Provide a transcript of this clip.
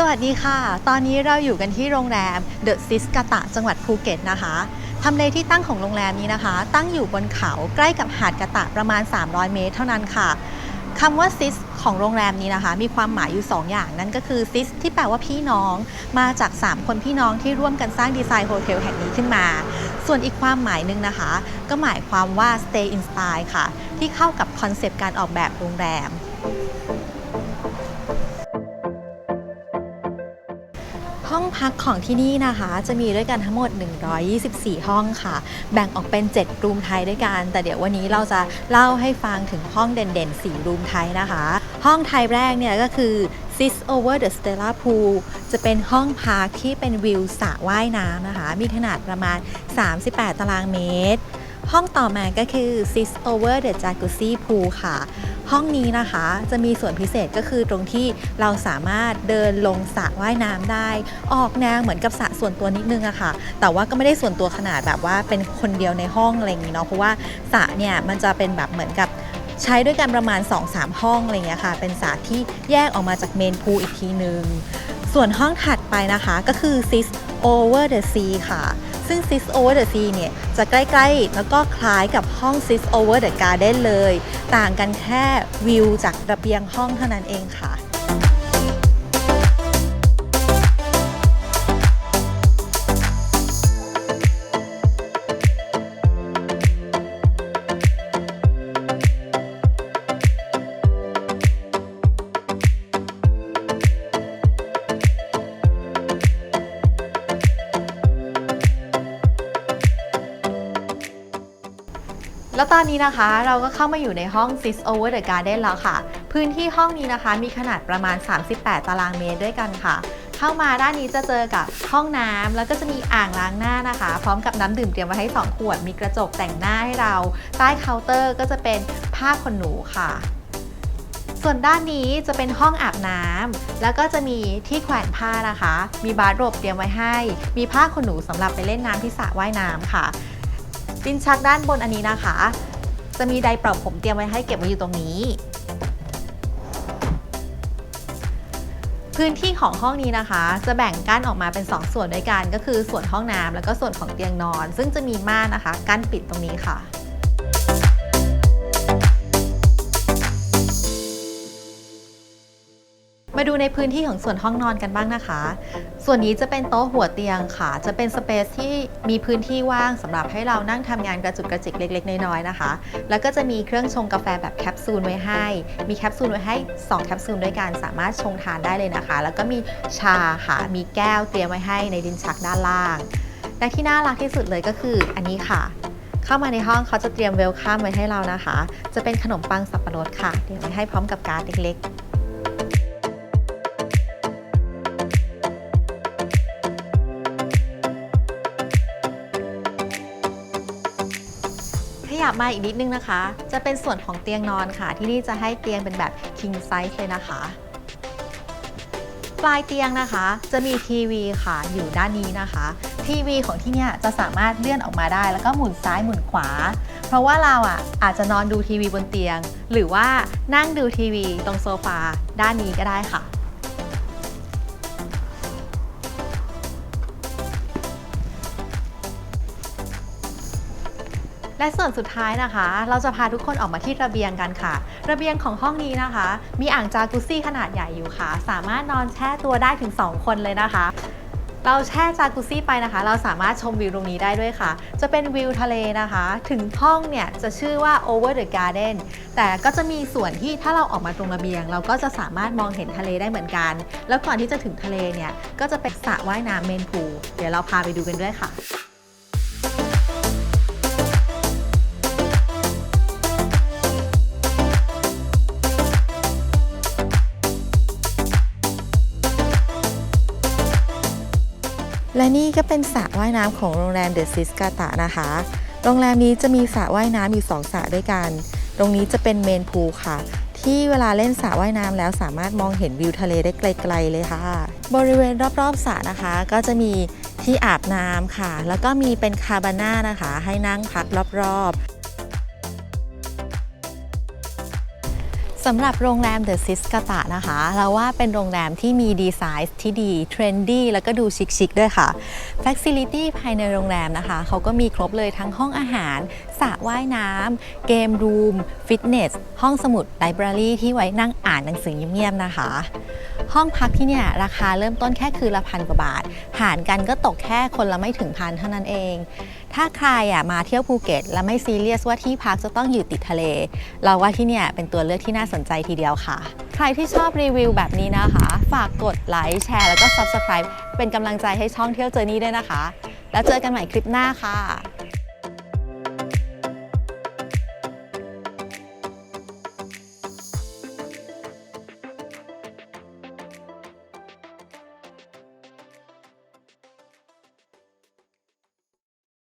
สวัสดีค่ะ ตอนนี้เราอยู่กันที่โรงแรมเดอะซิสกาตะจังหวัดภูเก็ตนะคะทำเลที่ตั้งของโรงแรมนี้นะคะ ตั้งอยู่บนเขาใกล้กับหาดกะตะประมาณ 300 เมตรเท่านั้นค่ะคำว่าซิสของโรงแรมนี้นะคะ มีความหมายอยู่ 2 อย่างนั่นก็คือซิสที่แปลว่าพี่น้อง มาจาก 3 คนพี่น้องที่ร่วมกันสร้างดีไซน์โฮเทลแห่งนี้ขึ้นมา ส่วนอีกความหมายหนึ่งนะคะ ก็หมายความว่า stay in style ค่ะ ที่เข้ากับคอนเซปต์การออกแบบโรงแรม ห้องพักของที่นี่นะคะ จะมีด้วยกันทั้งหมด 124 ห้องค่ะ แบ่งออกเป็น 7 รูมไทยด้วยกัน แต่เดี๋ยววันนี้เราจะเล่าให้ฟังถึงห้องเด่นๆ 4 รูมไทยนะคะ ห้องไทยแรกเนี่ยก็คือ Sis Over the Stella Pool จะเป็นห้องพักที่เป็นวิวสระว่ายน้ำนะคะ มีขนาดประมาณ 38 ตารางเมตร ห้องต่อมาก็คือ Sis Over the Jacuzzi Pool ค่ะ ห้องนี้นะคะจะมีส่วนพิเศษก็คือตรงที่เราสามารถเดินลงสระว่ายน้ำได้ ออกแนวเหมือนกับสระส่วนตัวนิดนึงอะค่ะ แต่ว่าก็ไม่ได้ส่วนตัวขนาดแบบว่าเป็นคนเดียวในห้องอะไรอย่างนี้เนาะเพราะว่าสระเนี่ยมันจะเป็นแบบเหมือนกับใช้ด้วยกันประมาณ 2-3 ห้องอะไรอย่างเงี้ยค่ะ เป็นสระที่แยกออกมาจากเมนพูลอีกทีนึง ส่วนห้องถัดไปนะคะก็คือ Sis Over the Sea ค่ะ ซึ่ง Six Over the Sea เนี่ยจะใกล้ๆ แล้วก็คล้ายกับห้อง Six Over the Garden เลย ต่างกันแค่วิวจากระเบียงห้องเท่านั้นเองค่ะ แล้วตอนนี้นะคะเราก็เข้ามาอยู่ในห้อง Sis Over the Garden แล้วค่ะ พื้นที่ห้องนี้นะคะมีขนาดประมาณ 38 ตารางเมตรด้วยกันค่ะ เข้ามาด้านนี้จะเจอกับห้องน้ำแล้วก็จะมีอ่างล้างหน้านะคะ พร้อมกับน้ำดื่มเตรียมไว้ให้ 2 ขวด มีกระจกแต่งหน้าให้เรา ใต้เคาน์เตอร์ก็จะเป็นผ้าขนหนูค่ะส่วนด้านนี้จะเป็นห้องอาบน้ำแล้วก็จะมีที่แขวนผ้านะคะ มีบาร์โรบเตรียมไว้ให้ มีผ้าขนหนูสำหรับไปเล่นน้ำที่สระว่ายน้ำค่ะ ลิ้นชักด้านบนอันนี้นะคะ จะมีไดร์เป่าผมเตรียมไว้ให้เก็บไว้อยู่ตรงนี้ พื้นที่ของห้องนี้นะคะ จะแบ่งกั้นออกมาเป็น 2 ส่วนด้วยกัน ก็คือส่วนห้องน้ำแล้วก็ส่วนของเตียงนอน ซึ่งจะมีม่านนะคะ กั้นปิดตรงนี้ค่ะ มาดูในพื้นที่ของส่วนห้องนอนกันบ้างนะคะ ส่วนนี้จะเป็นโต๊ะหัวเตียงค่ะ จะเป็นสเปซที่มีพื้นที่ว่างสำหรับให้เรานั่งทำงานกระจุกกระจิกเล็ก ๆ น้อยๆนะคะ แล้วก็จะมีเครื่องชงกาแฟแบบแคปซูลไว้ให้ มีแคปซูลไว้ให้ 2 แคปซูลด้วยกันสามารถชงทานได้เลยนะคะ แล้วก็มีชาค่ะ มีแก้วเตรียมไว้ให้ในดินชักด้านล่าง และที่น่ารักที่สุดเลยก็คืออันนี้ค่ะเข้ามาในห้องเขาจะเตรียมเวลคัมไว้ให้เรานะคะ จะเป็นขนมปังสับปะรดค่ะเตรียมไว้ให้พร้อมกับการ์ดเล็กๆ ยับมาอีกนิดนึงนะคะ จะเป็นส่วนของเตียงนอนค่ะ ที่นี่จะให้เตียงเป็นแบบ king size เลยนะคะ ปลายเตียงนะคะ จะมีทีวีค่ะอยู่ด้านนี้นะคะทีวีของที่เนี่ยจะสามารถเลื่อนออกมาได้ แล้วก็หมุนซ้ายหมุนขวา เพราะว่าเราอะอาจจะนอนดูทีวีบนเตียง หรือว่านั่งดูทีวีตรงโซฟาด้านนี้ก็ได้ค่ะ และส่วนสุดท้ายนะคะ เราจะพาทุกคนออกมาที่ระเบียงกันค่ะ ระเบียงของห้องนี้นะคะ มีอ่างจากุซซี่ขนาดใหญ่อยู่ค่ะ สามารถนอนแช่ตัวได้ถึง 2 คนเลยนะคะ เราแช่จากุซซี่ไปนะคะ เราสามารถชมวิวตรงนี้ได้ด้วยค่ะ จะเป็นวิวทะเลนะคะ ถึงห้องเนี่ยจะชื่อว่า Over the Garden แต่ก็จะมีส่วนที่ถ้าเราออกมาตรงระเบียง เราก็จะสามารถมองเห็นทะเลได้เหมือนกัน แล้วก่อนที่จะถึงทะเลเนี่ยก็จะเป็นสระว่ายน้ำเมนพูเดี๋ยวเราพาไปดูกันด้วยค่ะ นี่ก็เป็นสระว่ายน้ำของโรงแรมเดอะซิสกาตะนะคะ โรงแรมนี้จะมีสระว่ายน้ำอยู่ 2สระด้วยกัน ตรงนี้จะเป็นเมนพูลค่ะ ที่เวลาเล่นสระว่ายน้ำแล้วสามารถมองเห็นวิวทะเลได้ไกลๆเลยค่ะ บริเวณรอบๆสระนะคะ ก็จะมีที่อาบน้ำค่ะ แล้วก็มีเป็นคาบาน่านะคะ ให้นั่งพักรอบๆ สำหรับโรงแรมเดอะซิสกาตะนะคะ เราว่าเป็นโรงแรมที่มีดีไซน์ที่ดีเทรนดี้แล้วก็ดูชิคๆด้วยค่ะเฟ c ซิลิตี้ภายในโรงแรมนะคะเขาก็มีครบเลยทั้งห้องอาหารสระว่ายน้ำเกมรูมฟิตเนสห้องสมุดไลบรารีที่ไว้นั่งอ่านหนังสือเงียบๆนะคะ ห้องพักที่เนี่ยราคาเริ่มต้นแค่คืนละพันกว่าบาท หารกันก็ตกแค่คนละไม่ถึงพันเท่านั้นเอง ถ้าใครอะมาเที่ยวภูเก็ต และไม่ซีเรียสว่าที่พักจะต้องอยู่ติดทะเล เราว่าที่เนี่ยเป็นตัวเลือกที่น่าสนใจทีเดียวค่ะ ใครที่ชอบรีวิวแบบนี้นะคะ ฝากกดไลค์แชร์แล้วก็ Subscribe เป็นกำลังใจให้ช่องเที่ยวเจอนี่ด้วยนะคะ แล้วเจอกันใหม่คลิปหน้าค่ะ